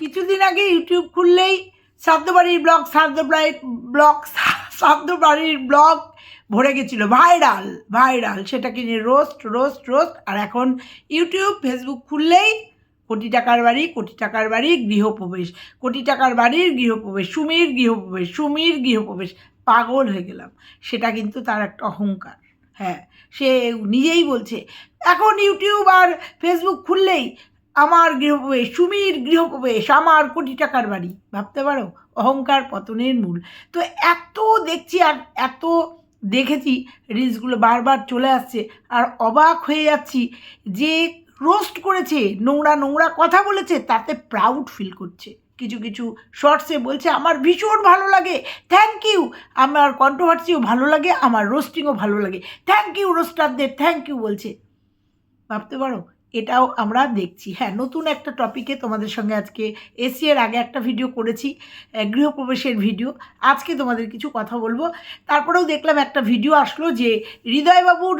কিছুদিন আগে ইউটিউব খুললেই শ্রাদ্ধবাড়ির ব্লগ শ্রাদ্ধবাড়ির ব্লগ শ্রাদ্ধবাড়ির ব্লগ ভরে গেছিল। Viral viral. সেটাকে নিয়ে রোস্ট রোস্ট রোস্ট আর এখন ইউটিউব ফেসবুক খুললেই কোটি টাকার বাড়ি, কোটি টাকার বাড়ি, গৃহপ্রবেশ। কোটি টাকার বাড়ির গৃহপ্রবেশ। সুমির গৃহপ্রবেশ সুমির গৃহপ্রবেশ। পাগল হয়ে গেলাম। সেটা কিন্তু তার একটা অহংকার। হ্যাঁ সে নিজেই বলছে। এখন ইউটিউব আর ফেসবুক খুললেই আমার গৃহপ্রবেশ, সুমির গৃহপ্রবেশ, আমার কোটি টাকার বাড়ি। ভাবতে পারো? অহংকার পতনের মূল। তো এত দেখছি আর এত দেখেছি, রিলসগুলো বারবার চলে আসছে আর অবাক হয়ে যাচ্ছি যে রোস্ট করেছে, নোংরা নোংরা কথা বলেছে, তাতে প্রাউড ফিল করছে। কিছু কিছু শর্টসে বলছে, আমার ভীষণ ভালো লাগে থ্যাংক ইউ আমার কন্ট্রোভার্সিও ভালো লাগে, আমার রোস্টিংও ভালো লাগে। থ্যাংক ইউ রোস্টারদের থ্যাংক ইউ বলছে। ভাবতে পারো? এটাও আমরা দেখছি। হ্যাঁ নতুন একটা টপিকে তোমাদের সঙ্গে আজকে এসি এর আগে একটা ভিডিও করেছি গৃহপ্রবেশের ভিডিও আজকে তোমাদের কিছু কথা বলব। তারপরেও দেখলাম একটা ভিডিও আসলো যে হৃদয়বাবুর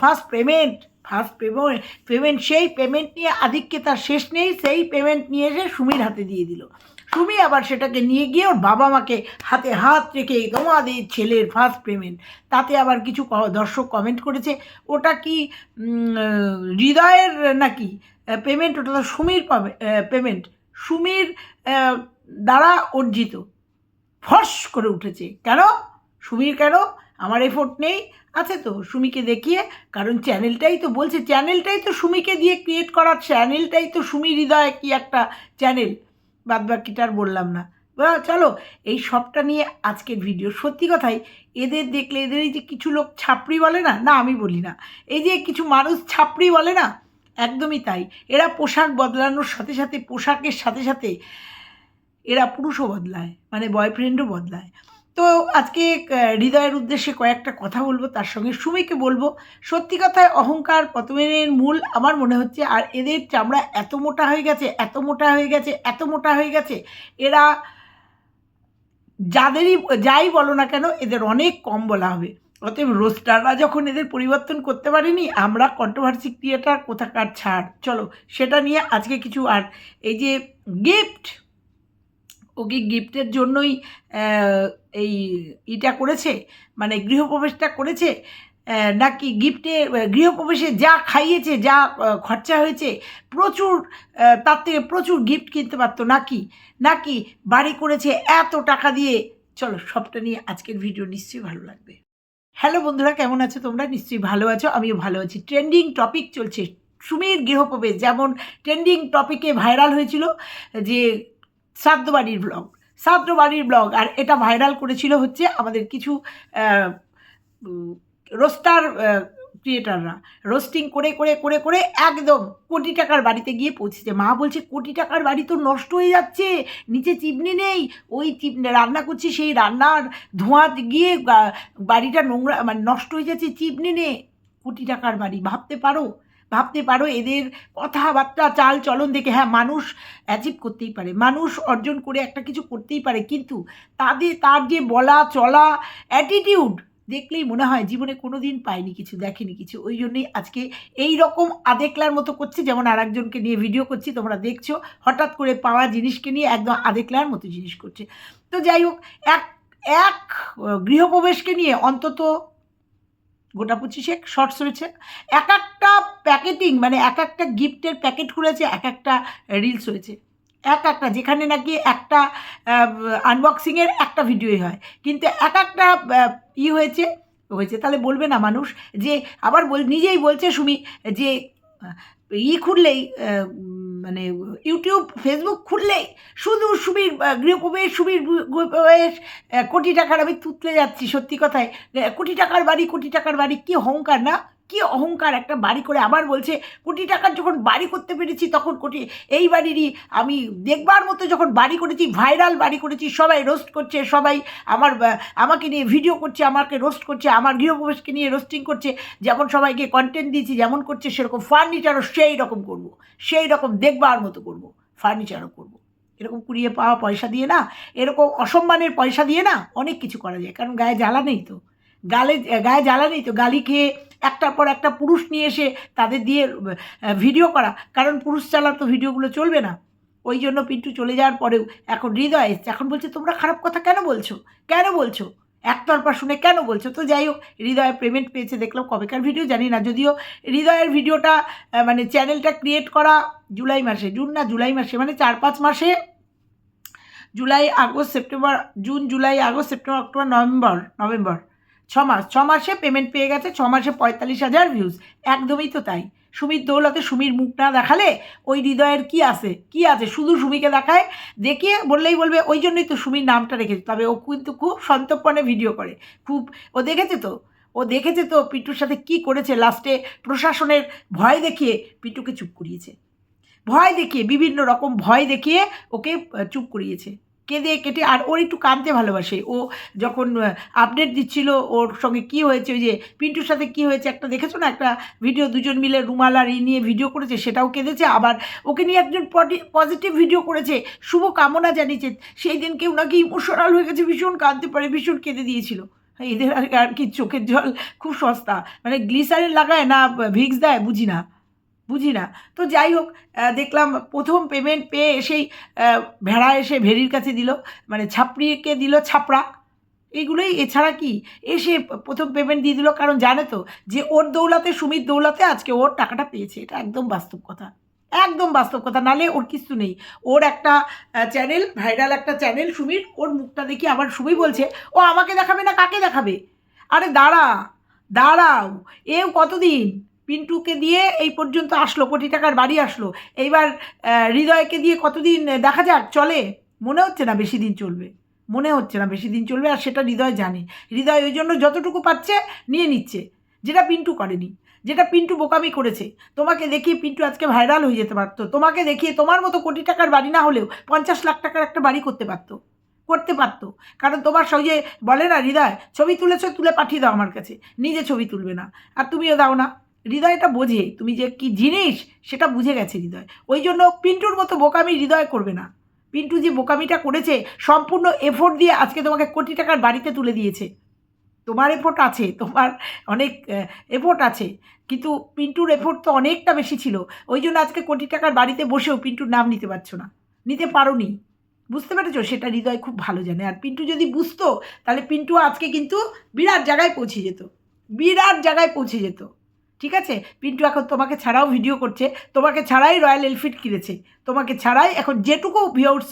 first payment first payment payment সেই পেমেন্ট নিয়ে আদিককে তার শেষ নেই, সেই পেমেন্ট নিয়ে এসে সুমির হাতে দিয়ে দিল। সুমি আবার সেটাকে নিয়ে গিয়ে ওর বাবা মাকে হাতে হাত রেখে তোমাদের ছেলের ফার্স্ট পেমেন্ট তাতে আবার কিছু দর্শক কমেন্ট করেছে, ওটা কি হৃদয়ের নাকি পেমেন্ট ওটা তো সুমির পেমেন্ট সুমির দ্বারা অর্জিত। ফস করে উঠেছে। কেন? সুমির কেন? আমার এফোর্ট নেই। আছে তো, সুমিকে দেখিয়ে, কারণ চ্যানেলটাই তো বলছে চ্যানেলটাই তো সুমিকে দিয়ে ক্রিয়েট করা চ্যানেলটাই তো সুমি হৃদয় কি একটা চ্যানেল বাদ আর বললাম না। চলো, এই সবটা নিয়ে আজকের ভিডিও সত্যি কথাই, এদের দেখলে এদের এই যে কিছু লোক ছাপড়ি বলে না? না, আমি বলি না। এই যে কিছু মানুষ ছাপড়ি বলে না? একদমই তাই। এরা পোশাক বদলানোর সাথে সাথে, পোশাকের সাথে সাথে এরা পুরুষও বদলায় মানে বয়ফ্রেন্ডও বদলায়। তো আজকে হৃদয়ের উদ্দেশ্যে কয়েকটা কথা বলব, তার সঙ্গে সুমিকে বলব। সত্যি কথায় অহংকার পতনের মূল আমার মনে হচ্ছে, আর এদের চামড়া এত মোটা হয়ে গেছে, এত মোটা হয়ে গেছে, এত মোটা হয়ে গেছে, এরা যাদেরই, যাই বলো না কেন, এদের অনেক কম বলা হবে। অতএব রোস্টাররা যখন এদের পরিবর্তন করতে পারেনি, আমরা কন্ট্রোভার্সি ক্রিয়েটার কোথাকার ছাড়? চলো, সেটা নিয়ে আজকে কিছু, আর এই যে গিফট ওকে গিফটের জন্যই এই ইটা করেছে মানে গৃহপ্রবেশটা করেছে নাকি গিফটে, গৃহপ্রবেশে যা খাইয়েছে, যা খরচা হয়েছে, প্রচুর তার থেকে প্রচুর গিফট কিনতে পারতো নাকি? নাকি বাড়ি করেছে এত টাকা দিয়ে? চলো সবটা নিয়ে আজকের ভিডিও নিশ্চয়ই ভালো লাগবে। হ্যালো বন্ধুরা, কেমন আছো তোমরা? নিশ্চয়ই ভালো আছো, আমিও ভালো আছি। ট্রেন্ডিং টপিক চলছে, সুমির গৃহপ্রবেশ, যেমন ট্রেন্ডিং টপিকে ভাইরাল হয়েছিল, যে শ্রাদ্ধ বাড়ির ব্লগ। শ্রাদ্ধ বাড়ির ব্লগ, আর এটা ভাইরাল করেছিল হচ্ছে আমাদের কিছু রোস্টার ক্রিয়েটাররা রোস্টিং করে করে করে করে একদম কোটি টাকার বাড়িতে গিয়ে পৌঁছেছে। মা বলছে, কোটি টাকার বাড়ি তো নষ্ট হয়ে যাচ্ছে, নিচে চিমনি নেই। ওই চিপ রান্না করছি, সেই রান্নার ধোঁয়া গিয়ে বাড়িটা নোংরা মানে নষ্ট হয়ে যাচ্ছে, চিমনি নে কোটি টাকার বাড়ি, ভাবতে পারো? ভাবতে পারো, এদের কথাবার্তা চাল চলন দেখে হ্যাঁ মানুষ অ্যাচিভ করতেই পারে, মানুষ অর্জন করে একটা কিছু করতেই পারে, কিন্তু তাদের, তার যে বলা, চলা অ্যাটিটিউড দেখলেই মনে হয় জীবনে কোনো দিন পায়নি, কিছু দেখেনি, কিছু। ওই জন্যই আজকে এই রকম আদেকলার মতো করছে, যেমন আর একজনকে নিয়ে ভিডিও করছি, তোমরা দেখছ, হঠাৎ করে পাওয়া জিনিসকে নিয়ে একদম আদেকলার মতো জিনিস করছে। তো যাই হোক, এক এক গৃহপ্রবেশকে নিয়ে অন্তত গোটা পঁচিশেক শর্টস হয়েছে এক একটা প্যাকেটিং মানে এক একটা গিফটের প্যাকেট খুলেছে, এক একটা রিলস হয়েছে। এক একটা, যেখানে নাকি একটা আনবক্সিংয়ের একটা ভিডিওই হয়। কিন্তু এক একটা ই হয়েছে হয়েছে। তাহলে বলবে না মানুষ যে, আবার বল, নিজেই বলছে সুমি যে ই খুললেই মানে ইউটিউব ফেসবুক খুললেই শুধু সুবীর গৃহপ্রবেশ সুবীর গৃহপ্রবেশ কোটি টাকার আমি তুতলে যাচ্ছি সত্যি কথায়। কোটি টাকার বাড়ি, কোটি টাকার বাড়ি, কি অহংকার না? কি অহংকার একটা বাড়ি করে আবার বলছে, কোটি টাকার যখন বাড়ি করতে পেরেছি তখন কোটি, এই বাড়িরই আমি দেখবার মতো যখন বাড়ি করেছি, ভাইরাল বাড়ি করেছি, সবাই রোস্ট করছে, সবাই আমার আমাকে নিয়ে ভিডিও করছে, আমাকে রোস্ট করছে, আমার গৃহপ্রবেশকে নিয়ে রোস্টিং করছে, যেমন সবাইকে কন্টেন্ট দিয়েছি, যেমন করছে, সেরকম ফার্নিচারও সেই রকম করব, সেই রকম দেখবার মতো করব ফার্নিচারও করব। এরকম কুড়িয়ে পাওয়া পয়সা দিয়ে না, এরকম অসম্মানের পয়সা দিয়ে না অনেক কিছু করা যায়, কারণ গায়ে জ্বালা নেই তো। গালে, গায়ে জ্বালা নেই তো? গালি খেয়ে একটার পর একটা পুরুষ নিয়ে এসে তাদের দিয়ে ভিডিও করা। কারণ পুরুষ চালা তো ভিডিওগুলো চলবে না। ওই জন্য পিন্টু চলে যাওয়ার পরেও এখন হৃদয় এখন বলছে, তোমরা খারাপ কথা কেন বলছো? কেন বলছো? একতরফা শুনে কেন বলছো? তো যাই হোক, হৃদয় পেমেন্ট পেয়েছে। দেখলাম কবেকার ভিডিও জানি না। যদিও হৃদয়ের ভিডিওটা মানে চ্যানেলটা ক্রিয়েট করা জুলাই মাসে, জুন না, জুলাই মাসে মানে চার পাঁচ মাসে। July, August, September, June, July, August, September, October, November November. ছ মাস ছ মাসে পেমেন্ট পেয়ে গেছে ছ মাসে পঁয়তাল্লিশ হাজার ভিউজ একদমই তো তাই। সুমির দৌলতে সুমির মুখ না দেখালে ওই হৃদয়ের কি আছে? কি আছে? শুধু সুমিকে দেখায় দেখিয়ে বললেই বলবে, ওই জন্যই তো সুমির নামটা রেখেছে। তবে ও কিন্তু খুব সন্তর্পণে ভিডিও করে। খুব, ও দেখেছে তো? ও দেখেছে তো পিটুর সাথে কি করেছে? লাস্টে প্রশাসনের ভয় দেখিয়ে পিটুকে চুপ করিয়েছে। ভয় দেখিয়ে, বিভিন্ন রকম ভয় দেখিয়ে ওকে চুপ করিয়েছে। কেঁদে কেটে আর ওর একটু কাঁদতে ভালোবাসে। ও যখন আপডেট দিচ্ছিল ওর সঙ্গে কি হয়েছে, ওই যে পিন্টুর সাথে কি হয়েছে একটা দেখেছ না? একটা ভিডিও দুজন মিলে রুমাল আর ই নিয়ে ভিডিও করেছে, সেটাও কেঁদেছে। আবার ওকে নিয়ে একজন পজিটিভ ভিডিও করেছে। শুভ কামনা জানিয়েছে। সেই দিন কেউ নাকি ইমোশনাল হয়ে গেছে, ভীষণ কাঁদতে পারে, ভীষণ কেঁদে দিয়েছিল। এদের আর কি চোখের জল খুব সস্তা। মানে গ্লিসারিন লাগায় না ভিক্স দেয় বুঝি না। বুঝি না। তো যাই হোক দেখলাম প্রথম পেমেন্ট পেয়ে এসেই ভেড়া এসে ভেড়ির কাছে দিল মানে ছাপড়িকে দিল ছাপড়া। এইগুলোই এছাড়া কি? এসে প্রথম পেমেন্ট দিয়ে দিল, কারণ জানে তো যে ওর দৌলাতে, সুমির দৌলাতে আজকে ওর টাকাটা পেয়েছে। এটা একদম বাস্তব কথা। একদম বাস্তব কথা, নালে ওর কিছু নেই। ওর একটা চ্যানেল ভাইরাল একটা চ্যানেল সুমির, ওর মুখটা দেখি আবার সুমি বলছে, ও আমাকে দেখাবে না কাকে দেখাবে? আরে দাঁড়া, দাঁড়াও, এও কতদিন? পিন্টুকে দিয়ে এই পর্যন্ত আসলো, কোটি টাকার বাড়ি আসলো। এইবার হৃদয়কে দিয়ে কতদিন দেখা যাক, চলে? মনে হচ্ছে না বেশি দিন চলবে। মনে হচ্ছে না বেশি দিন চলবে, আর সেটা হৃদয় জানে। হৃদয় ওই জন্য যতটুকু পাচ্ছে, নিয়ে নিচ্ছে। যেটা পিন্টু করেনি। যেটা পিন্টু বোকামি করেছে। তোমাকে দেখিয়ে পিন্টু আজকে ভাইরাল হয়ে যেতে পারতো। তোমাকে দেখিয়ে তোমার মতো কোটি টাকার বাড়ি না হলেও পঞ্চাশ লাখ টাকার একটা বাড়ি করতে পারতো। করতে পারতো। কারণ তোমার সঙ্গে বলে না, হৃদয়, ছবি তুলেছো, তুলে পাঠিয়ে দাও আমার কাছে। নিজে ছবি তুলবে না। আর তুমিও দাও না। হৃদয়টা বোঝে, তুমি যে কি জিনিস সেটা বুঝে গেছে হৃদয়। ওই জন্য পিন্টুর মতো বোকামি হৃদয় করবে না। পিন্টু যে বোকামিটা করেছে, সম্পূর্ণ এফোর্ট দিয়ে আজকে তোমাকে কোটি টাকার বাড়িতে তুলে দিয়েছে। তোমার এফোর্ট আছে, তোমার অনেক এফোর্ট আছে, কিন্তু পিন্টুর এফোর্ট তো অনেকটা বেশি ছিল। ওই জন্য আজকে কোটি টাকার বাড়িতে বসেও পিন্টুর নাম নিতে পারছ না। নিতে পারো নি বুঝতে পেরেছ? সেটা হৃদয় খুব ভালো জানে। আর পিন্টু যদি বুঝতো, তাহলে পিন্টু আজকে কিন্তু বিরাট জায়গায় পৌঁছে যেত। বিরাট জায়গায় পৌঁছে যেত। ঠিক আছে? পিন্টু এখন তোমাকে ছাড়াও ভিডিও করছে। তোমাকে ছাড়াই রয়্যাল এলফিট কিনেছে। তোমাকে ছাড়াই এখন যেটুকু ভিউস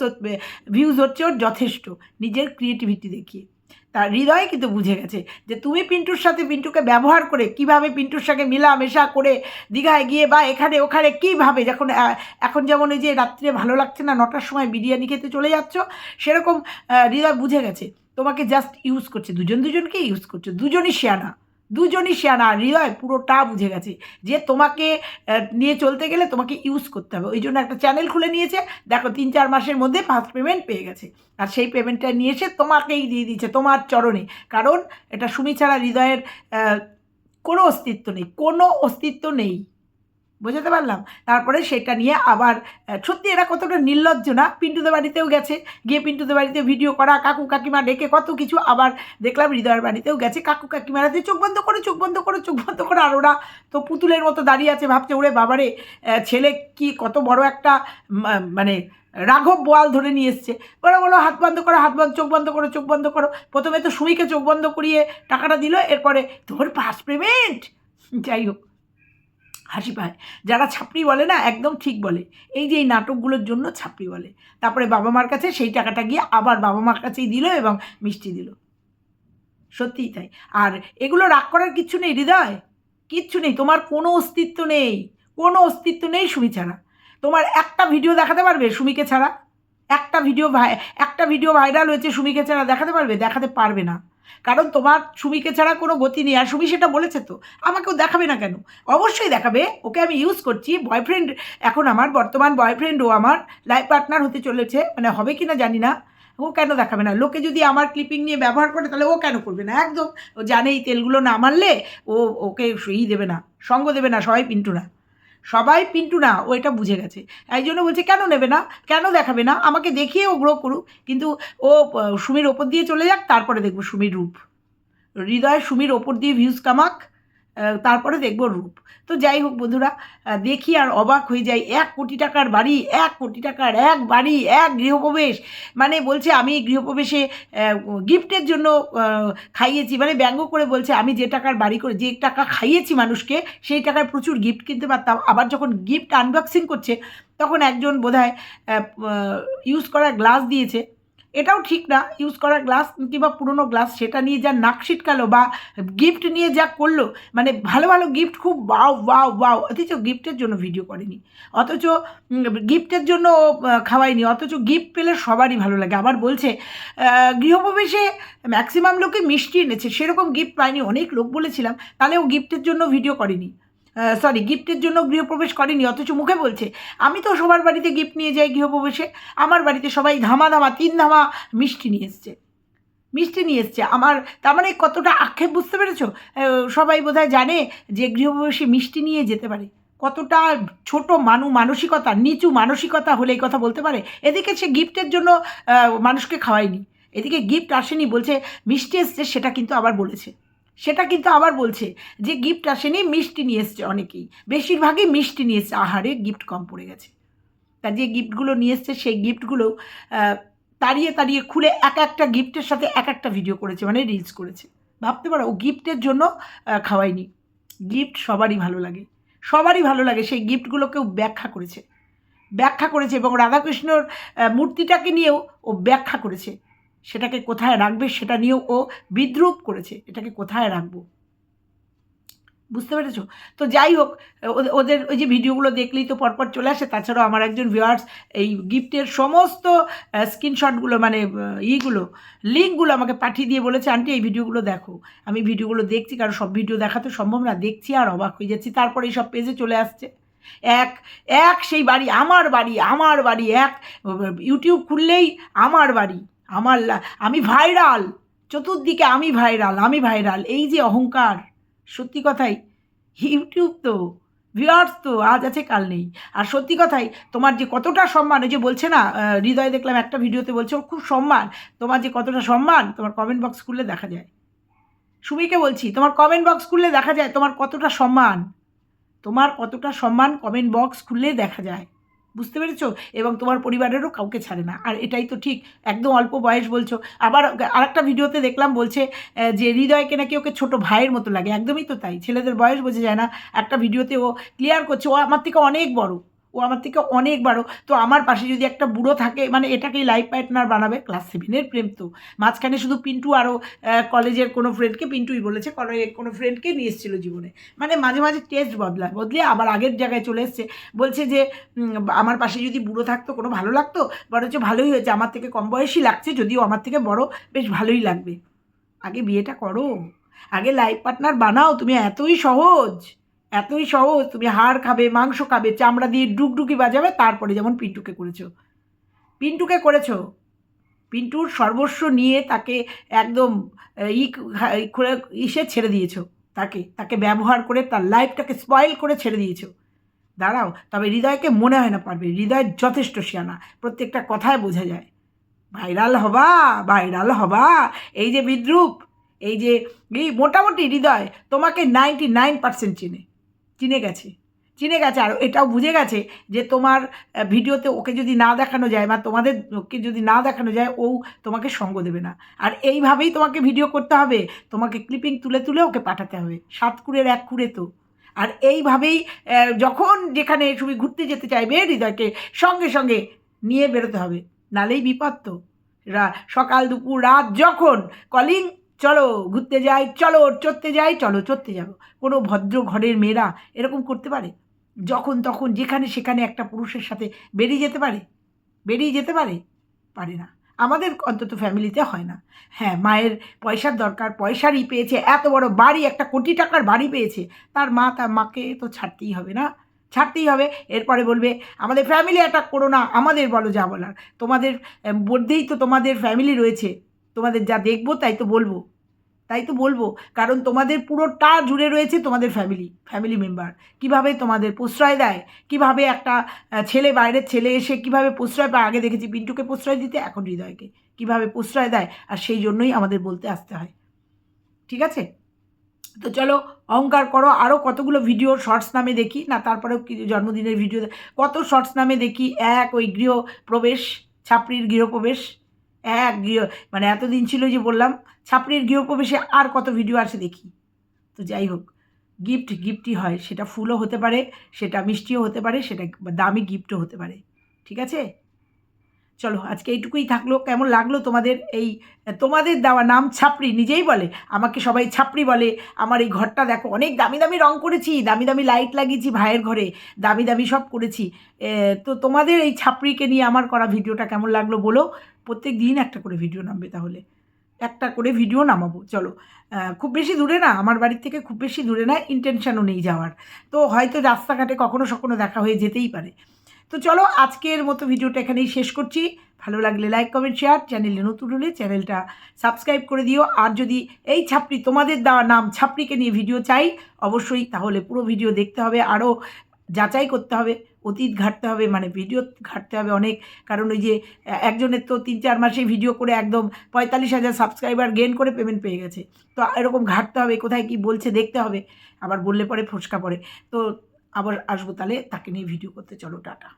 ভিউজ হচ্ছে ওর যথেষ্ট। নিজের ক্রিয়েটিভিটি দেখিয়ে। তার হৃদয় কিন্তু বুঝে গেছে যে তুমি পিন্টুর সাথে পিন্টুকে ব্যবহার করে কীভাবে পিন্টুর সঙ্গে মেলামেশা করে দীঘায় গিয়ে বা এখানে ওখানে কীভাবে যখন এখন যেমন এই যে রাত্রে ভালো লাগছে না, নটার সময় বিরিয়ানি খেতে চলে যাচ্ছ, সেরকম হৃদয় বুঝে গেছে। তোমাকে জাস্ট ইউজ করছে। দুজন দুজনকে ইউজ করছে। দুজনই শেয়ানা দুজনই শেয়ানা হৃদয় পুরোটা বুঝে গেছে যে তোমাকে নিয়ে চলতে গেলে তোমাকে ইউজ করতে হবে। ওই জন্য একটা চ্যানেল খুলে নিয়েছে। দেখো, তিন চার মাসের মধ্যে ফার্স্ট পেমেন্ট পেয়ে গেছে। আর সেই পেমেন্টটা নিয়ে এসে তোমাকেই দিয়ে দিচ্ছে তোমার চরণে। কারণ এটা সুমি ছাড়া হৃদয়ের কোনো অস্তিত্ব নেই, কোনো অস্তিত্ব নেই। বোঝাতে পারলাম? তারপরে সেটা নিয়ে আবার সত্যি এরা কতটা নির্লজ্জ না? পিন্টুদের বাড়িতেও গেছে। গিয়ে পিন্টুদের বাড়িতে ভিডিও করা, কাকু কাকিমা ডেকে কত কিছু আবার দেখলাম হৃদয়ের বাড়িতেও গেছে। কাকু কাকিমারা দিয়ে চোখ বন্ধ করে, চোখ বন্ধ করে, চোখ বন্ধ করে। আর ওরা তো পুতুলের মতো দাঁড়িয়ে আছে। ভাবছে, ওরে বাবারে ছেলে কি কত বড় একটা মানে রাঘব বোয়াল ধরে নিয়ে এসছে। ওরা বলো, হাত বন্ধ করো, হাত বন্ধ, চোখ বন্ধ করো, চোখ বন্ধ করো। প্রথমে তো সুইকে চোখ বন্ধ করিয়ে টাকাটা দিল। এরপরে, তোর ফার্স্ট পেমেন্ট? যাই হোক। হাসি পায়। যারা ছাপড়ি বলে না, একদম ঠিক বলে। এই যে এই নাটকগুলোর জন্য ছাপড়ি বলে। তারপরে বাবা মার কাছে সেই টাকাটা গিয়ে আবার বাবা মার কাছেই দিল এবং মিষ্টি দিল। সত্যিই তাই। আর এগুলো রাগ করার কিচ্ছু নেই, হৃদয়। কিচ্ছু নেই। তোমার কোনো অস্তিত্ব নেই। কোনো অস্তিত্ব নেই সুমি ছাড়া। তোমার একটা ভিডিও দেখাতে পারবে সুমিকে ছাড়া? একটা ভিডিও ভাই একটা ভিডিও ভাইরাল হয়েছে সুমিকে ছাড়া দেখাতে পারবে? দেখাতে পারবে না। কারণ তোমার সুমিকে ছাড়া কোনো গতি নেই, আর সুমি সেটা বলেছে তো, আমাকেও দেখাবে না কেন? অবশ্যই দেখাবে, ওকে আমি ইউজ করছি। বয়ফ্রেন্ড এখন আমার বর্তমান বয়ফ্রেন্ড ও আমার লাইফ পার্টনার হতে চলেছে মানে হবে কি না জানি না। ও কেন দেখাবে না? লোকে যদি আমার ক্লিপিং নিয়ে ব্যবহার করে, তাহলে ও কেন করবে না? একদম, ও জানে এই তেলগুলো না মারলে ও, ওকে ই দেবে না, সঙ্গ দেবে না, সবাই পিন্টু না। সবাই পিন্টু না, ও এটা বুঝে গেছে। এই জন্য বলছে, কেন নেবে না? কেন দেখাবে না? আমাকে দেখিয়ে ও গ্রো করুক। কিন্তু ও, সুমির ওপর দিয়ে চলে যাক, তারপরে দেখব সুমির রূপ। হৃদয় সুমির ওপর দিয়ে ভিউজ কামাক। তারপরে দেখব রূপ। তো যাই হোক বন্ধুরা দেখি আর অবাক হয়ে যাই। এক কোটি টাকার বাড়ি, এক কোটি টাকার এক বাড়ি, এক গৃহপ্রবেশ। মানে বলছে, আমি গৃহপ্রবেশে গিফটের জন্য খাইয়েছি। মানে ব্যঙ্গ করে বলছে, আমি যে টাকার বাড়ি করে, যে টাকা খাইয়েছি মানুষকে, সেই টাকার প্রচুর গিফট কিনতে পারতাম। আবার যখন গিফট আনবক্সিং করছে, তখন একজন বোধহয় ইউজ করা গ্লাস দিয়েছে। এটাও ঠিক না। ইউজ করা গ্লাস কিংবা পুরনো গ্লাস সেটা নিয়ে যা নাক ছিটকালো বা গিফট নিয়ে যা করল মানে ভালো ভালো গিফট খুব বাও বাও বাও অথচ গিফটের জন্য ভিডিও করেনি। অথচ গিফটের জন্য খাওয়াইনি অথচ গিফট পেলে সবারই ভালো লাগে। আবার বলছে গৃহপ্রবেশে ম্যাক্সিমাম লোকে মিষ্টি এনেছে, সেরকম গিফট পায়নি। অনেক লোক বলেছিলাম, তাহলে ও গিফটের জন্য ভিডিও করেনি। সরি গিফটের জন্য গৃহপ্রবেশ করেনি, অথচ মুখে বলছে, আমি তো সবার বাড়িতে গিফট নিয়ে যাই গৃহপ্রবেশে, আমার বাড়িতে সবাই ধামা ধামা, তিন ধামা মিষ্টি নিয়ে এসছে। মিষ্টি নিয়ে এসছে। আমার, তার মানে কতটা আক্ষেপ বুঝতে পেরেছ? সবাই বোধহয় জানে যে গৃহপ্রবেশে মিষ্টি নিয়ে যেতে পারে। কতটা ছোট মানু, মানসিকতা, নিচু মানসিকতা হলে এই কথা বলতে পারে? এদিকে সে গিফটের জন্য মানুষকে খাওয়ায়নি। এদিকে গিফট আসেনি, বলছে, মিষ্টি এসছে, সেটা কিন্তু আবার বলেছে। সেটা কিন্তু আবার বলছে যে গিফট আসেনি মিষ্টি নিয়ে এসছে অনেকেই। বেশিরভাগই মিষ্টি নিয়ে এসছে। আহারে গিফট কম পড়ে গেছে। তা যে গিফটগুলো নিয়ে এসছে সেই গিফটগুলো তাড়িয়ে তাড়িয়ে খুলে এক একটা গিফটের সাথে এক একটা ভিডিও করেছে মানে রিলস করেছে। ভাবতে পারো ও গিফটের জন্য আহ, খাওয়ায়নি। গিফট সবারই ভালো লাগে। সবারই ভালো লাগে সেই গিফটগুলোকেও ব্যাখ্যা করেছে। ব্যাখ্যা করেছে এবং রাধাকৃষ্ণর মূর্তিটাকে নিয়েও ও ব্যাখ্যা করেছে। সেটাকে কোথায় রাখবে সেটা নিয়েও ও বিদ্রুপ করেছে, এটাকে কোথায় রাখব? বুঝতে পেরেছ? তো যাই হোক ওদের- ওই যে ভিডিওগুলো দেখলেই তো পরপর চলে আসে, তাছাড়াও আমার একজন ভিউয়ার্স এই গিফটের সমস্ত স্ক্রিনশটগুলো মানে ইগুলো লিঙ্কগুলো আমাকে পাঠিয়ে দিয়ে বলেছে, আন্টি, এই ভিডিওগুলো দেখো। আমি ভিডিওগুলো দেখছি, কারণ সব ভিডিও দেখা তো সম্ভব না, দেখছি আর অবাক হয়ে যাচ্ছি। তারপরে এই সব পেজে চলে আসছে। এক এক সেই বাড়ি, আমার বাড়ি আমার বাড়ি, এক ইউটিউব খুললেই আমার বাড়ি। আমার আমি ভাইরাল, চতুর্দিকে আমি ভাইরাল আমি ভাইরাল। এই যে অহংকার, সত্যি কথাই, ইউটিউব তো, ভিউয়ার্স তো, আজ আছে, কাল নেই। আর সত্যি কথাই, তোমার যে কতটা সম্মান, ওই যে বলছে না হৃদয় দেখলাম একটা ভিডিওতে বলছে খুব সম্মান, তোমার যে কতটা সম্মান, তোমার কমেন্ট বক্স খুললে দেখা যায়। সুমিকে বলছি, তোমার কমেন্ট বক্স খুললে দেখা যায়, তোমার কতটা সম্মান? তোমার কতটা সম্মান কমেন্ট বক্স খুললে দেখা যায়। বুঝতে পেরেছ? এবং তোমার পরিবারেরও কাউকে ছাড়ে না। আর এটাই তো ঠিক। একদম অল্প বয়স বলছো। আবার আরেকটা ভিডিওতে দেখলাম বলছে যে হৃদয়কে নাকি ওকে ছোট ভাইয়ের মতো লাগে। একদমই তো তাই। ছেলেদের বয়স বোঝা যায় না। একটা ভিডিওতে ও ক্লিয়ার করছে। ও আমার থেকে অনেক বড়। ও আমার থেকে অনেক বড়। তো আমার পাশে যদি একটা বুড়ো থাকে মানে এটাকেই লাইফ পার্টনার বানাবে ক্লাস সেভেনের প্রেম তো। মাঝখানে শুধু পিন্টু আরও কলেজের কোনো ফ্রেন্ডকে পিন্টুই বলেছে কলেজের কোনো ফ্রেন্ডকে নিয়ে এসেছিল জীবনে। মানে মাঝে মাঝে টেস্ট বদলায় বদলে আবার আগের জায়গায় চলে এসছে। বলছে যে আমার পাশে যদি বুড়ো থাকতো, কোনো ভালো লাগতো? বরঞ্চ ভালোই হয়েছে। আমার থেকে কম বয়সী লাগছে, যদিও আমার থেকে বড়, বেশ ভালোই লাগবে। আগে বিয়েটা করো। আগে লাইফ পার্টনার বানাও, তুমি এতই সহজ। এতই সহজ, তুমি হাড় খাবে, মাংস খাবে, চামড়া দিয়ে ডুকডুকি বাজাবে, তারপরে যেমন পিন্টুকে করেছ। পিন্টুকে করেছ? পিন্টুর সর্বস্ব নিয়ে তাকে একদম ইসে ছেড়ে দিয়েছ তাকে। তাকে ব্যবহার করে তার লাইফটাকে স্পয়েল করে ছেড়ে দিয়েছ। দাঁড়াও, তবে হৃদয়কে মনে হয় না পারবে, হৃদয় যথেষ্ট শিয়ানা, প্রত্যেকটা কথায় বোঝা যায়। ভাইরাল হবা ভাইরাল হবা, এই যে বিদ্রুপ, এই যে, এই মোটামুটি হৃদয় তোমাকে নাইনটি নাইন পার্সেন্ট চিনে। চিনে গেছে। চিনে গেছে আর এটাও বুঝে গেছে যে তোমার ভিডিওতে ওকে যদি না দেখানো যায় বা তোমাদের ওকে যদি না দেখানো যায়, ও তোমাকে সঙ্গ দেবে না। আর এইভাবেই তোমাকে ভিডিও করতে হবে। তোমাকে ক্লিপিং তুলে তুলে ওকে পাঠাতে হবে। সাত কুড়ের এক কুড়ে তো। আর এইভাবেই যখন যেখানে তুমি ঘুরতে যেতে চাইবে, হৃদয়কে সঙ্গে সঙ্গে নিয়ে বেরোতে হবে। নালেই বিপদ তো। সকাল দুপুর রাত যখন কলিং চলো ঘুরতে যাই, চলো চড়তে যাই, চলো চড়তে যাব। কোনো ভদ্র ঘরের মেয়েরা এরকম করতে পারে? যখন তখন যেখানে সেখানে একটা পুরুষের সাথে বেরিয়ে যেতে পারে? বেরিয়ে যেতে পারে? পারে না। আমাদের অন্তত ফ্যামিলিতে হয় না। হ্যাঁ মায়ের পয়সার দরকার, পয়সারই পেয়েছে, এত বড় বাড়ি, একটা কোটি টাকার বাড়ি পেয়েছে। তার মা, তার মাকে তো ছাড়তেই হবে না? ছাড়তেই হবে। এরপরে বলবে, আমাদের ফ্যামিলি অ্যাটাক করো না, আমাদের বলো যা বলার। তোমাদের মধ্যেই তো তোমাদের ফ্যামিলি রয়েছে। তোমাদের যা দেখব, তাই তো বলব। তাই তো বলব। কারণ তোমাদের পুরোটা জুড়ে রয়েছে তোমাদের ফ্যামিলি ফ্যামিলি মেম্বার কীভাবে তোমাদের প্রশ্রয় দেয়? কীভাবে একটা ছেলে, বাইরের ছেলে এসে কীভাবে প্রশ্রয় পায়? আগে দেখেছি পিন্টুকে প্রশ্রয় দিতে, এখন হৃদয়কে। কীভাবে প্রশ্রয় দেয়? আর সেই জন্যই আমাদের বলতে আসতে হয়। ঠিক আছে? তো চলো, অহংকার করো। আরও কতগুলো ভিডিও শর্টস নামে দেখি। না, তারপরেও জন্মদিনের ভিডিও কত শর্টস নামে দেখি? এক, ওই গৃহ প্রবেশ ছাপড়ির গৃহপ্রবেশ। এক গৃহ মানে এতদিন ছিল যে বললাম, ছাপড়ির গৃহপ্রবেশে আর কত ভিডিও আসে দেখি। তো যাই হোক গিফট গিফটই হয়, সেটা ফুলও হতে পারে, সেটা মিষ্টিও হতে পারে, সেটা দামি গিফটও হতে পারে, ঠিক আছে? চলো, আজকে এইটুকুই থাকল, কেমন লাগল তোমাদের এই, তোমাদের দেওয়া নাম ছাপড়ি? নিজেই বলে, আমাকে সবাই ছাপড়ি বলে, আমার এই ঘরটা দেখো, অনেক দামি দামি রং করেছি, দামি দামি লাইট লাগিয়েছি ভাইয়ের ঘরে, দামি দামি সব করেছি। তো তোমাদের এই ছাপড়িকে নিয়ে আমার করা ভিডিওটা কেমন লাগল বলো? প্রত্যেক দিন একটা করে ভিডিও নামবে তাহলে। একটা করে ভিডিও নামাবো, চলো। খুব বেশি দূরে না, আমার বাড়ির থেকে খুব বেশি দূরে না ইন্টেনশনও নেই যাওয়ার। তো হয়তো রাস্তাঘাটে কখনো সখনো দেখা হয়ে যেতেই পারে। তো চলো, আজকের মতো ভিডিওটা এখানেই শেষ করছি। ভালো লাগলে লাইক কমেন্ট শেয়ার চ্যানেলে নতুন হলে চ্যানেলটা সাবস্ক্রাইব করে দিও। আর যদি এই ছাপড়ি তোমাদের দেওয়া নাম ছাপড়িকে নিয়ে ভিডিও চাই, অবশ্যই তাহলে পুরো ভিডিও দেখতে হবে। আরও যাচাই করতে হবে, অতীত ঘাটতে হবে মানে ভিডিও ঘাটতে হবে অনেক। কারণ ওই যে একজনের তো তিন চার মাসে ভিডিও করে একদম পঁয়তাল্লিশ হাজার সাবস্ক্রাইবার গেন করে পেমেন্ট পেয়ে গেছে। তো এরকম ঘাটতে হবে, কোথায় কি বলছে দেখতে হবে। আবার বললে পরে ফসকা পড়ে। তো আবার আসব তাহলে, তাকে নিয়ে ভিডিও করতে। চলো, টাটা।